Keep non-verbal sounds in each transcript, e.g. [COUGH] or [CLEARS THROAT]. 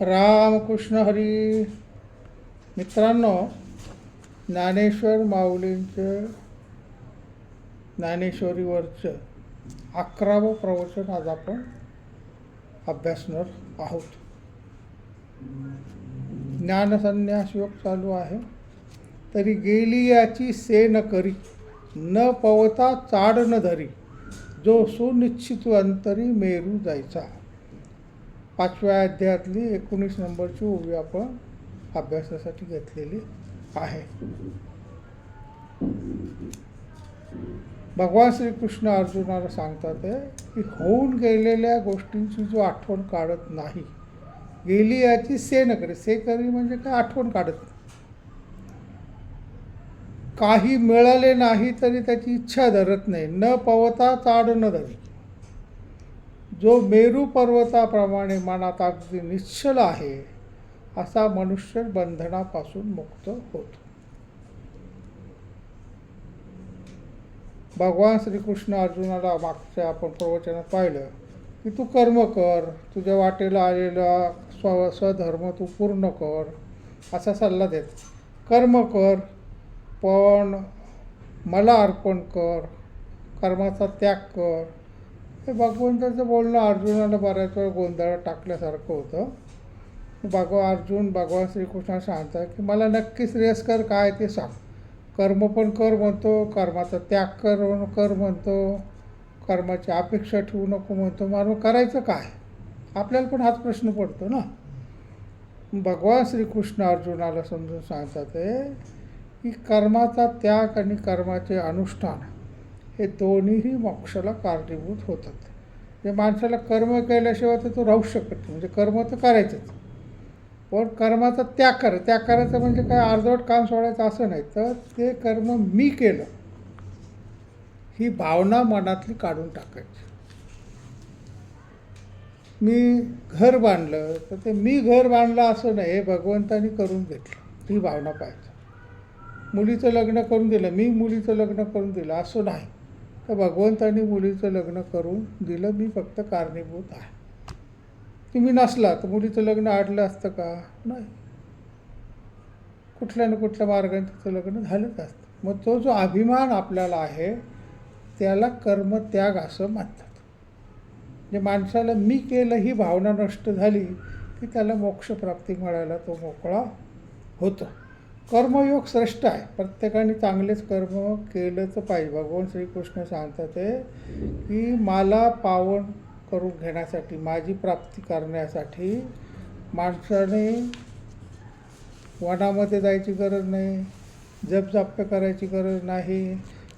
रामकृष्ण हरी. मित्रांनो ज्ञानेश्वर माऊलींचं ज्ञानेश्वरीवरचं अकरावं प्रवचन आज आपण अभ्यासणार आहोत. ज्ञानसन्यास योग चालू आहे. तरी गेली याची से न करी न पवता चाड न धरी जो सुनिश्चित अंतरी मेरू जायचा. पाचव्या अध्यायातली एकोणीस नंबरची ओवी आपण अभ्यासासाठी घेतलेली आहे. भगवान श्रीकृष्ण अर्जुनाला सांगतात आहे की होऊन गेलेल्या गोष्टींची जो आठवण काढत नाही गेली याची से नकरी से करी म्हणजे काय? आठवण काढत नाही. काही मिळाले नाही तरी त्याची इच्छा धरत नाही. न पवता चाड न धरी. जो मेरू पर्वताप्रमाणे मनात अगदी निश्चल आहे असा मनुष्य बंधनापासून मुक्त होतो. भगवान श्रीकृष्ण अर्जुनाला मागच्या आपण प्रवचनात पाहिलं की तू कर्म कर तुझ्या वाटेला आलेला स्व स्वधर्म तू पूर्ण कर असा सल्ला देत. कर्म कर पण मला अर्पण कर कर्माचा त्याग कर ते भगवंताचं बोलणं अर्जुनाला बऱ्याच वेळा गोंधळात टाकल्यासारखं होतं. भगवा अर्जुन भगवान श्रीकृष्ण सांगतात की मला नक्की श्रेयस्कर काय ते सांग. कर्म पण कर म्हणतो कर्माचा त्याग कर कर म्हणतो. कर्माची अपेक्षा ठेवू नको म्हणतो. मग करायचं काय? आपल्याला पण हाच प्रश्न पडतो ना. भगवान श्रीकृष्ण अर्जुनाला समजून सांगतात ते की कर्माचा त्याग आणि कर्माचे अनुष्ठान हे दोन्हीही मोक्षाला कारणीभूत होतात. म्हणजे माणसाला कर्म केल्याशिवाय तर तो राहू शकत नाही. म्हणजे कर्म तर करायचंच. पण कर्माचा त्याग कर. त्याग करायचं म्हणजे काय? अर्धवट काम सोडायचं असं नाही. तर ते कर्म मी केलं ही भावना मनातली काढून टाकायची. मी घर बांधलं तर ते मी घर बांधलं असं नाही. हे भगवंतानी करून घेतलं. ही भावना पाहिजे मुलीचं लग्न करून दिलं. मी मुलीचं लग्न करून दिलं. असं नाही. तर भगवंतानी मुलीचं लग्न करून दिलं मी फक्त कारणीभूत आहे. तुम्ही नसला तर मुलीचं लग्न आडलं असतं का? नाही. कुठल्या ना कुठल्या मार्गाने तिचं लग्न झालंच असतं. मग तो जो अभिमान आपल्याला आहे त्याला कर्मत्याग असं म्हणतात. म्हणजे माणसाला मी केलं ही भावना नष्ट झाली की त्याला मोक्षप्राप्ती मिळायला तो मोकळा होतो. कर्मयोग श्रेष्ठ आहे. प्रत्येकाने चांगलेच कर्म केलंच पाहिजे. भगवान श्रीकृष्ण सांगतात ते की मला पावन करून घेण्यासाठी माझी प्राप्ती करण्यासाठी माणसाने वनामध्ये जायची गरज नाही जपजाप्य करायची गरज नाही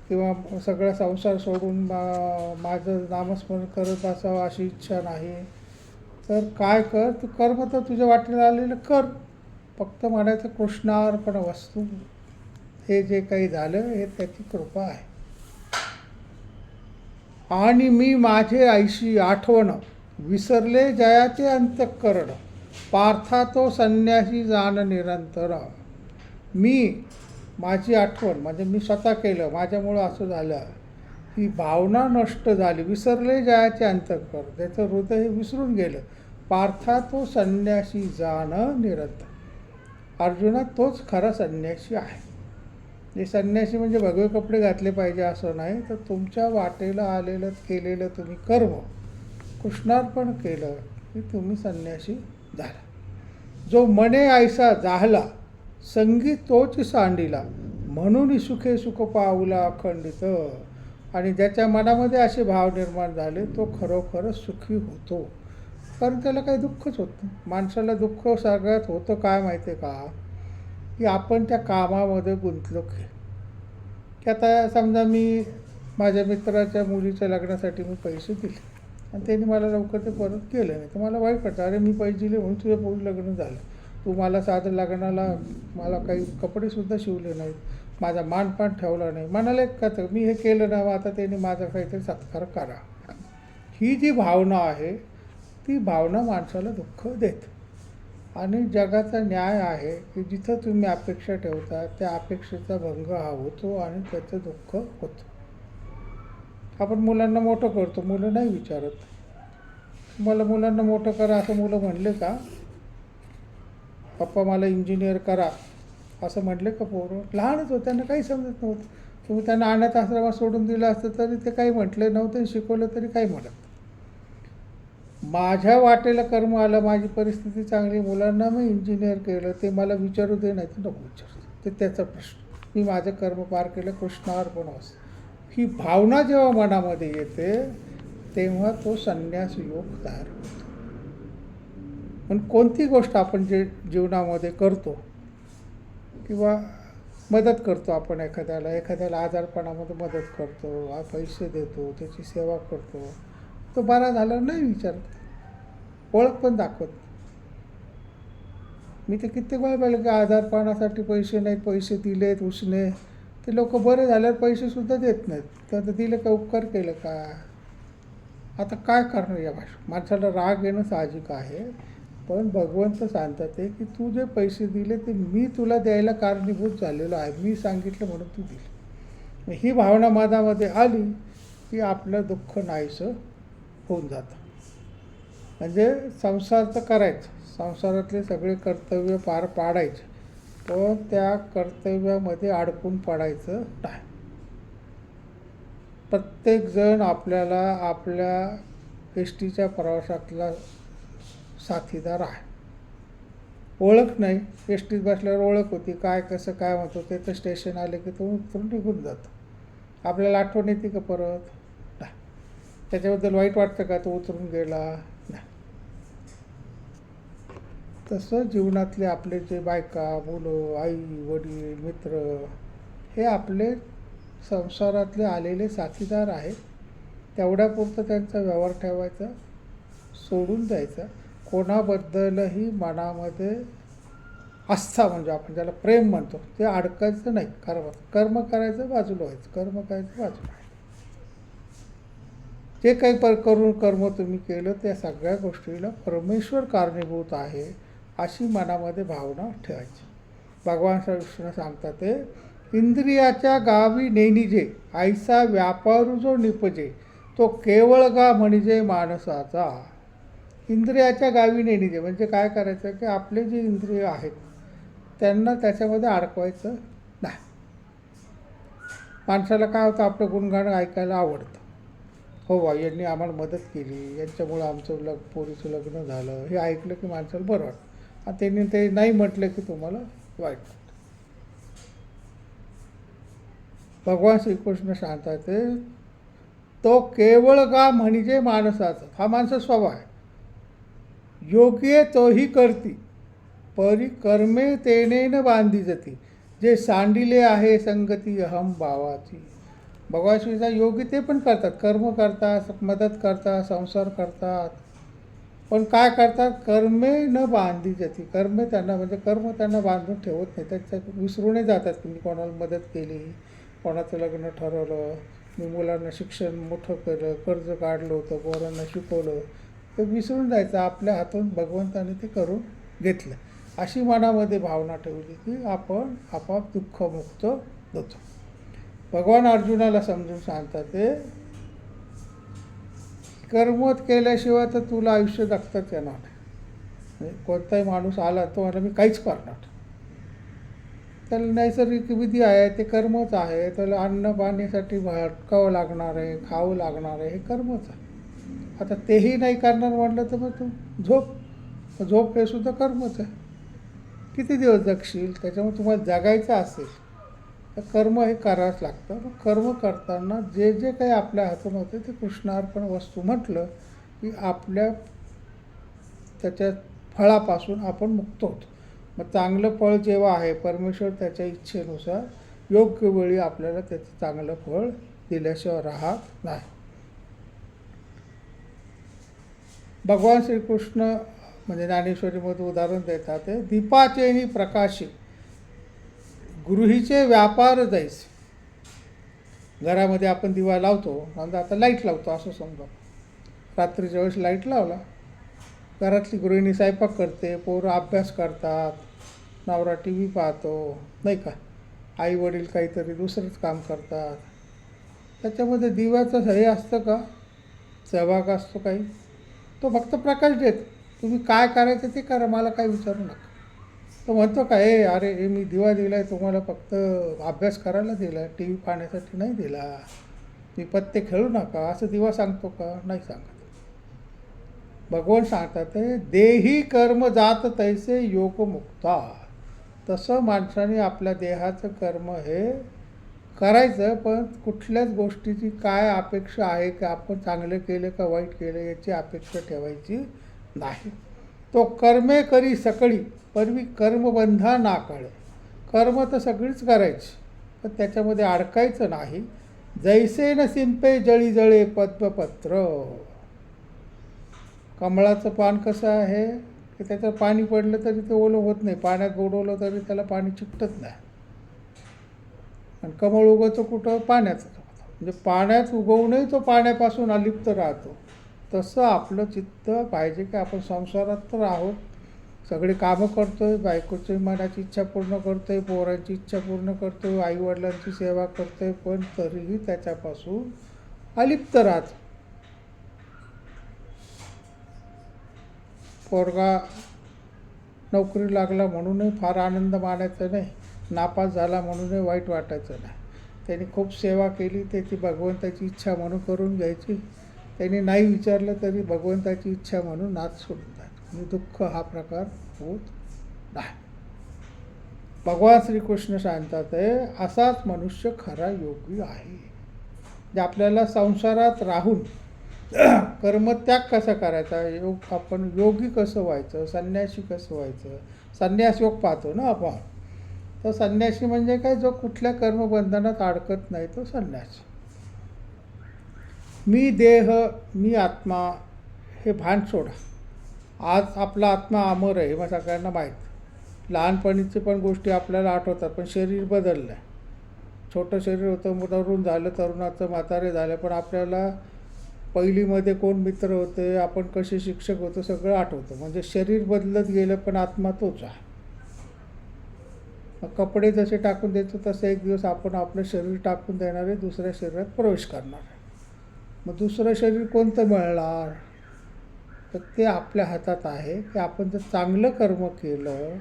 किंवा सगळा संसार सोडून मा माझं नामस्मरण करत असावं अशी इच्छा नाही. तर काय कर? तू कर्म तर तुझ्या वाटेला आलेलं कर. फक्त म्हणायचं कृष्णार्पण वस्तू हे जे काही झालं हे त्याची कृपा आहे. आणि मी माझे आईशी आठवण विसरले जयाचे अंतःकरण पार्था तो संन्यासी जाण निरंतर. मी माझी आठवण म्हणजे मी स्वतः केलं माझ्यामुळं असं झालं ही भावना नष्ट झाली विसरले जयाचे अंतःकरण त्याचं हृदय हे विसरून गेलं. पार्था तो संन्यासी जाण निरंतर. अर्जुना तोच खरा संन्यासी आहे. हे संन्यासी म्हणजे भगवे कपडे घातले पाहिजे असं नाही तर तुमच्या वाटेला आलेलं केलेलं तुम्ही कर्म कृष्णार्पण केलं की तुम्ही संन्यासी झाला. जो मने आयसा जाहला संगीत तोच सांडिला म्हणून सुखे सुख पावला अखंडित. आणि ज्याच्या मनामध्ये असे भाव निर्माण झाले तो खरोखरच सुखी होतो. कारण त्याला काही दुःखच होत नाही. माणसाला दुःख सगळ्यात होतं काय माहिती आहे का? की आपण त्या कामामध्ये गुंतलो की की आता समजा मी माझ्या मित्राच्या मुलीच्या लग्नासाठी मी पैसे दिले. आणि त्यांनी मला लवकर ते परत केलं नाही. तर मला वाईट वाटतं अरे मी पैसे दिले म्हणून तुझ्या पोरी लग्न झालं. तू मला साधं लग्नाला मला काही कपडेसुद्धा शिवले नाहीत. माझा मानपान ठेवला नाही. मनाला एक कथं मी हे केलं ना आता त्यांनी माझा काहीतरी सत्कार करा. ही जी भावना आहे ती भावना माणसाला दुःख देते. आणि जगाचा न्याय आहे की जिथं तुम्ही अपेक्षा ठेवता त्या अपेक्षेचा भंग हा होतो आणि त्याचं दुःख होतं. आपण मुलांना मोठं करतो मुलं नाही विचारत. मला मुलांना मोठं करा असं मुलं म्हणले का? पप्पा मला इंजिनियर करा असं म्हटले का पोरं? लहानच होतं त्यांना काही समजत नव्हतं. तुम्ही त्यांना अनाथ आश्रमात सोडून दिलं असतं तरी ते काही म्हटले नव्हते शिकवलं तरी काही म्हणत माझ्या वाटेला कर्म आलं माझी परिस्थिती चांगली मुलांना मी इंजिनियर केलं ते मला विचारू दे नाही तर नको विचारू ते त्याचा प्रश्न. मी माझं कर्म पार केलं कृष्णार्पण असं ही भावना जेव्हा मनामध्ये येते तेव्हा तो संन्यास योग तयार होतो. पण कोणती गोष्ट आपण जे जीवनामध्ये करतो किंवा मदत करतो आपण एखाद्याला एखाद्याला आजारपणामध्ये मदत करतो पैसे देतो त्याची सेवा करतो तो बरा झाला नाही विचारत. ओळख पण दाखवत मी तर कित्येक वेळा पाहिलं की आजारपणासाठी पैसे नाहीत पैसे दिलेत उसने. ते लोक बरे झाल्यावर पैसेसुद्धा देत नाहीत. तर दिलं का उपकार केलं का? आता काय करणार या भाषा माणसाला राग येणं साहजिक आहे. पण भगवंत सांगतात ते की तू जे पैसे दिले ते मी तुला द्यायला कारणीभूत झालेलो आहे. मी सांगितलं म्हणून तू दिले. ही भावना मधामध्ये आली की आपलं दुःख नाहीसं. होऊन जातं. म्हणजे संसार तर करायचं. संसारातले सगळे कर्तव्य पार पाडायचे. पण त्या कर्तव्यामध्ये अडकून पडायचं नाही. प्रत्येकजण आपल्याला आपल्या एस टीच्या प्रवासातला साथीदार आहे. ओळख नाही. एस टीत बसल्यावर ओळख होती. काय कसं काय म्हणतो ते तर स्टेशन आले की तो उतरून निघून जातो. आपल्याला आठवण येते का परत? त्याच्याबद्दल वाईट वाटतं का तो उतरून गेला? नाही. तसं जीवनातले आपले जे बायका मुलं आई वडील मित्र हे आपले संसारातले आलेले साथीदार आहेत. तेवढ्यापुरतं त्यांचा व्यवहार ठेवायचा सोडून द्यायचा. कोणाबद्दलही मनामध्ये आस्था म्हणजे आपण ज्याला प्रेम म्हणतो ते अडकायचं नाही. कर्म कर्म करायचं बाजूला व्हायचं. कर्म करायचं बाजूला. जे काही पर करून कर्म तुम्ही केलं त्या सगळ्या गोष्टीला परमेश्वर कारणीभूत आहे अशी मनामध्ये भावना ठेवायची. भगवान श्री कृष्ण सांगतात ते इंद्रियाच्या गावी नेनिजे आईचा व्यापार जो निपजे तो केवळ गा म्हणजे माणसाचा. इंद्रियाच्या गावी नेनिजे म्हणजे काय करायचं की आपले जे इंद्रिय आहेत त्यांना त्याच्यामध्ये अडकवायचं नाही. माणसाला काय होतं आपलं गुणगाण ऐकायला आवडतं. हो वा यांनी आम्हाला मदत केली. यांच्यामुळं आमचं लग पोरीचं लग्न झालं. हे ऐकलं की माणसाला बरं वाटतं. आणि त्यांनी ते नाही म्हटलं की तुम्हाला वाईट वाटतं. भगवान श्रीकृष्ण सांगतात ते. तो केवळ का म्हणजे माणसाचा? हा माणसा स्वभाव आहे. योग्य तोही करती. परी कर्मे तेने न बांधी जाती जे सांडिले आहे संगती अहम भावाची. भगवान श्रीचा योग्य ते पण करतात. कर्म करतात मदत करतात संसार करतात. पण काय करतात? कर्मे न बांधी जाते. कर्मे त्यांना म्हणजे कर्म त्यांना बांधून ठेवत नाही. त्याच्यात विसरूनही जातात की मी कोणाला मदत केली कोणाचं लग्न ठरवलं मी मुलांना शिक्षण मोठं केलं कर्ज काढलं होतं पोरांना शिकवलं ते विसरून जायचं. आपल्या हातून भगवंताने ते करून घेतलं. अशी मनामध्ये भावना ठेवली की आपण आपाप दुःखमुक्त होतो. भगवान अर्जुनाला समजून सांगतात ते कर्मत केल्याशिवाय तर तुला आयुष्य जगताच येणार नाही. म्हणजे कोणताही माणूस आला तो मला मी काहीच करणार त्याला नैसर्गिक विधी आहे ते कर्मच आहे त्याला अन्न पाण्यासाठी भटकावं लागणार आहे खावं लागणार आहे हे कर्मच आहे. आता तेही नाही करणार म्हटलं तर मग तू झोप. झोप हे सुद्धा कर्मच आहे. किती दिवस जगशील? त्याच्यामुळे तुम्हाला जगायचं असेल. तर कर्म हे करावंच लागतं. मग कर्म करताना जे जे काही आपल्या हातून होते ते कृष्णार्पण वस्तू म्हटलं की आपल्या त्याच्या फळापासून आपण मुक्त होतो. मग चांगलं फळ जेव्हा आहे परमेश्वर त्याच्या इच्छेनुसार योग्य वेळी आपल्याला त्याचं चांगलं फळ दिल्याशिवाय राहत नाही. भगवान श्रीकृष्ण म्हणजे ज्ञानेश्वरीमध्ये उदाहरण देतात ते दीपाचेही प्रकाशित. गृहीचे व्यापार जायचे घरामध्ये आपण दिवा लावतो समजा आता लाइट लावतो असं समजा. रात्रीच्या वेळेस लाइट लावला. घरातली गृहिणी स्वयंपाक करते पोरं अभ्यास करतात नवरा टी व्ही पाहतो नाही का? आई वडील काहीतरी दुसरंच काम करतात. त्याच्यामध्ये दिव्याचं हे असतं का? सहभाग असतो काही. तो फक्त प्रकाश देत. तुम्ही काय करायचं ते करा मला काही विचारू नका. तो म्हणतो का हे अरे हे मी दिवा दिला आहे तुम्हाला फक्त अभ्यास करायला दिला टी व्ही पाहण्यासाठी नाही दिला. मी पत्ते खेळू नका असं दिवा सांगतो का? नाही सांगत. भगवान सांगतात देही कर्म जात तैसे योगमुक्ता. तसं माणसाने आपल्या देहाचं कर्म हे करायचं पण कुठल्याच गोष्टीची काय अपेक्षा आहे की आपण चांगलं केलं का वाईट केलं याची अपेक्षा ठेवायची नाही. तो कर्मे करी सकळी परवी कर्मबंधा नाकळे कर्म तर सगळीच करायची पण त्याच्यामध्ये अडकायचं नाही. जैसे न सिंपे जळी जळे पद्मपत्र. कमळाचं पान कसं आहे? की त्याचं पाणी पडलं तरी ते ओलं होत नाही पाण्यात बुडवलं तरी त्याला पाणी चिकटत नाही. आणि कमळ उगवतं कुठं? पाण्याचं. म्हणजे पाण्यात उगवूनही तो पाण्यापासून अलिप्त राहतो. तसं आपलं चित्त पाहिजे की आपण संसारात तर आहोत. सगळे कामं करतो आहे बायकोची मनाची इच्छा पूर्ण करतो आहे पोरांची इच्छा पूर्ण करतो आहे आईवडिलांची सेवा करतो आहे पण तरीही त्याच्यापासून अलिप्त राहत. पोरगा नोकरी लागला म्हणूनही फार आनंद मानायचा नाही नापास झाला म्हणूनही वाईट वाटायचं नाही. त्यांनी खूप सेवा केली ते ती भगवंताची इच्छा म्हणून करून घ्यायची. त्यांनी नाही विचारलं तरी भगवंताची इच्छा म्हणून नाच सोडून जायचं आणि दुःख हा प्रकार होत नाही. भगवान श्रीकृष्ण सांगतात आहे असाच मनुष्य खरा योगी आहे. जे आपल्याला संसारात राहून [CLEARS THROAT] कर्मत्याग कसा करायचा? योग आपण योगी कसं व्हायचं? संन्यासी कसं व्हायचं? संन्यास योग पाहतो ना आपण. तर संन्यासी म्हणजे काय? जो कुठल्या कर्मबंधनात अडकत नाही तो संन्यासी. मी देह मी आत्मा हे भान सोडा. आज आपला आत्मा अमर आहे हे मग सगळ्यांना माहीत. लहानपणीचे पण गोष्टी आपल्याला आठवतात पण शरीर बदललं आहे छोटं शरीर होतं मग तरुण झालं तरुणाचं म्हातारे झालं पण आपल्याला पहिलीमध्ये कोण मित्र होते आपण कसे शिक्षक होतो सगळं आठवतं. म्हणजे शरीर बदलत गेलं पण आत्मा तोच आहे. मग कपडे जसे टाकून देतो तसे एक दिवस आपण आपलं शरीर टाकून देणारे दुसऱ्या शरीरात प्रवेश करणार आहे. मग दुसरं शरीर कोणतं मिळणार? तर ते आपल्या हातात आहे. की आपण जर चांगलं कर्म केलं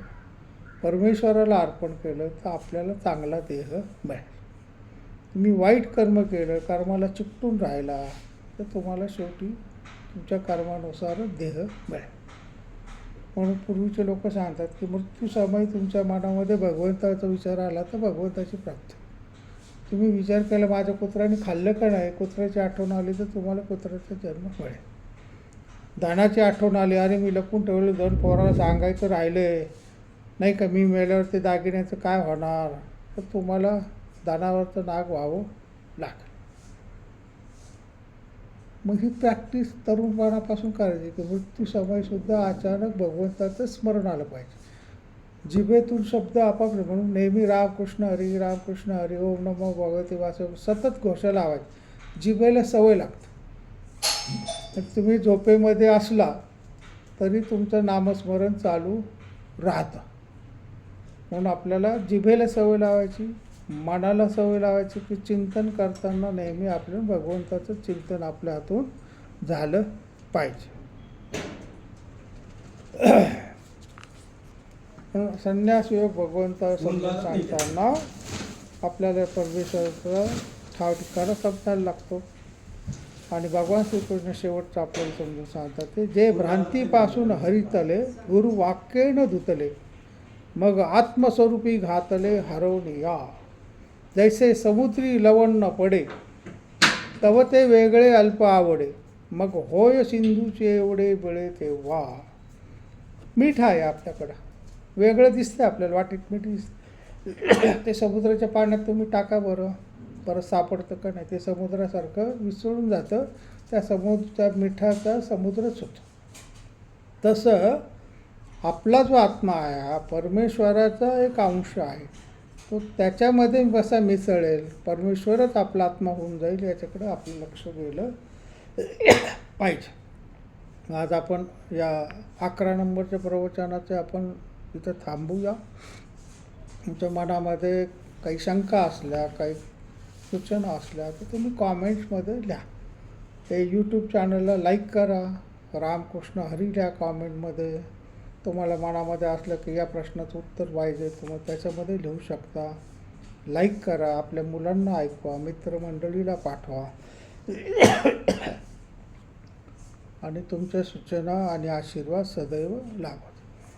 परमेश्वराला अर्पण केलं तर आपल्याला चांगला देह मिळेल. तुम्ही वाईट कर्म केलं कर्माला चिकटून राहिला तर तुम्हाला शेवटी तुमच्या कर्मानुसारच देह मिळेल. म्हणून पूर्वीचे लोक सांगतात की मृत्यूसमय तुमच्या मनामध्ये भगवंताचा विचार आला तर भगवंताची प्राप्ती. तुम्ही विचार केला माझ्या कुत्र्याने खाल्लं का नाही? कुत्र्याची आठवण आली तर तुम्हाला कुत्र्याचा जन्म मिळेल दानाची आठवण आली अरे मी लपून ठेवलं दोन पोराला सांगायचं राहिलं आहे नाही का मी मेल्यावर ते दागिन्याचं काय होणार? तर तुम्हाला दानावरचं नाग व्हावं लागेल. मग ही प्रॅक्टिस तरुणपणापासून करायची की मृत्यू समयसुद्धा अचानक भगवंताचं स्मरण आलं पाहिजे. जिभेतून शब्द आपापले म्हणून नेहमी रामकृष्ण हरी रामकृष्ण हरी ओम नमो भगवती वासव सतत घोषा लावायची. जिभेला सवय लागते. तर तुम्ही झोपेमध्ये असला तरी तुमचं नामस्मरण चालू राहतं. म्हणून आपल्याला जिभेला सवय लावायची मनाला सवय लावायची की चिंतन करताना नेहमी आपलं भगवंताचं चिंतन आपल्या हातून झालं पाहिजे. संन्यास योग भगवंता समजून सांगताना आपल्याला परमेश्वराचा ठाव ठिकाणा समजायला लागतो. आणि भगवान श्रीकृष्ण शेवटचं आपल्याला समजून सांगतात ते जे भ्रांतीपासून हरितले गुरु वाक्येन धुतले मग आत्मस्वरूपी घातले हरवणे या. जैसे समुद्री लवण न पडे तव ते वेगळे अल्प आवडे मग होय सिंधूचे एवढे बळे तेव्हा. मीठ आहे आपल्याकडं. वेगळं दिसतं आपल्याला वाटीत मीठ दिसतं [COUGHS] ते समुद्राच्या पाण्यात तुम्ही टाका बरं. परत सापडतं का नाही ते समुद्रासारखं विसळून जातं. त्या समुद्र त्या मिठाचा समुद्रच होतो. तसं आपला जो आत्मा आहे हा परमेश्वराचा एक अंश आहे. तो त्याच्यामध्ये कसा मिसळेल. परमेश्वरच आपला आत्मा होऊन जाईल याच्याकडं आपलं लक्ष गेलं पाहिजे. आज आपण या अकरा नंबरच्या प्रवचनाचे आपण इथं थांबूया. तुमच्या मनामध्ये काही शंका असल्या काही सूचना असल्या तर तुम्ही कॉमेंट्समध्ये लिहा. ते यूट्यूब चॅनलला लाईक करा. रामकृष्ण हरी लिहा कॉमेंटमध्ये तुम्हाला मनामध्ये असलं की या प्रश्नाचं उत्तर पाहिजे तुम्ही त्याच्यामध्ये लिहू शकता. लाईक करा आपल्या मुलांना ऐकवा मित्रमंडळीला पाठवा. [COUGHS] आणि तुमच्या सूचना आणि आशीर्वाद सदैव लाभ.